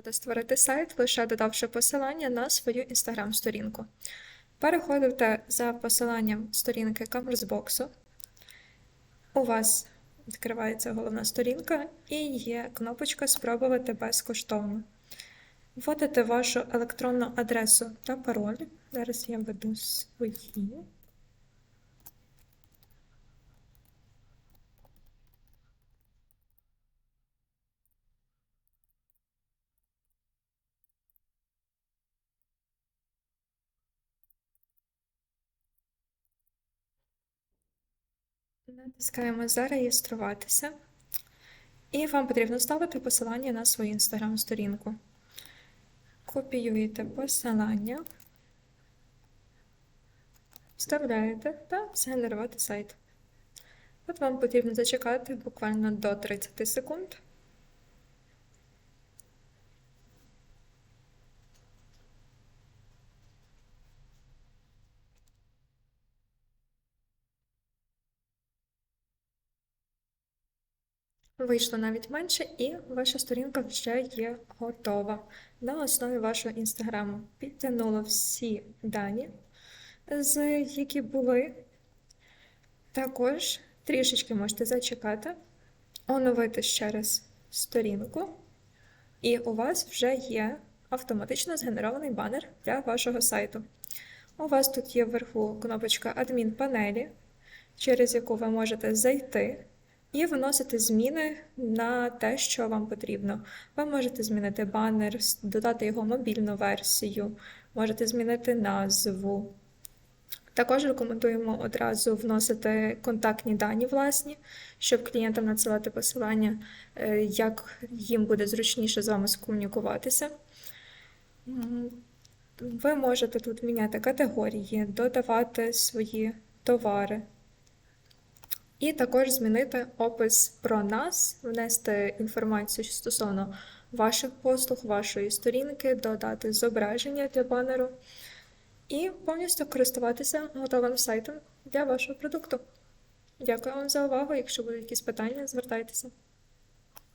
можете створити сайт, лише додавши посилання на свою інстаграм-сторінку. Переходите за посиланням сторінки Commercebox. У вас відкривається головна сторінка і є кнопочка Спробувати безкоштовно. Вводите вашу електронну адресу та пароль. Зараз я введу свої. Натискаємо Зареєструватися. І вам потрібно ставити посилання на свою інстаграм-сторінку. Копіюєте посилання, вставляєте та згенерувати сайт. От вам потрібно зачекати буквально до 30 секунд. Вийшло навіть менше, і ваша сторінка вже є готова на основі вашого інстаграму. Підтягнула всі дані, з які були. Також трішечки можете зачекати, оновити ще раз сторінку, і у вас вже є автоматично згенерований банер для вашого сайту. У вас тут є вверху кнопочка адмін панелі, через яку ви можете зайти і вносити зміни на те, що вам потрібно. Ви можете змінити банер, додати його мобільну версію, можете змінити назву. Також рекомендуємо одразу вносити контактні дані власні, щоб клієнтам надсилати посилання, е, як їм буде зручніше з вами скомунікуватися. Ви можете тут міняти категорії, додавати свої товари. І також змінити опис про нас, внести інформацію стосовно ваших послуг, вашої сторінки, додати зображення для банеру і повністю користуватися готовим сайтом для вашого продукту. Дякую вам за увагу. Якщо будуть якісь питання, звертайтеся.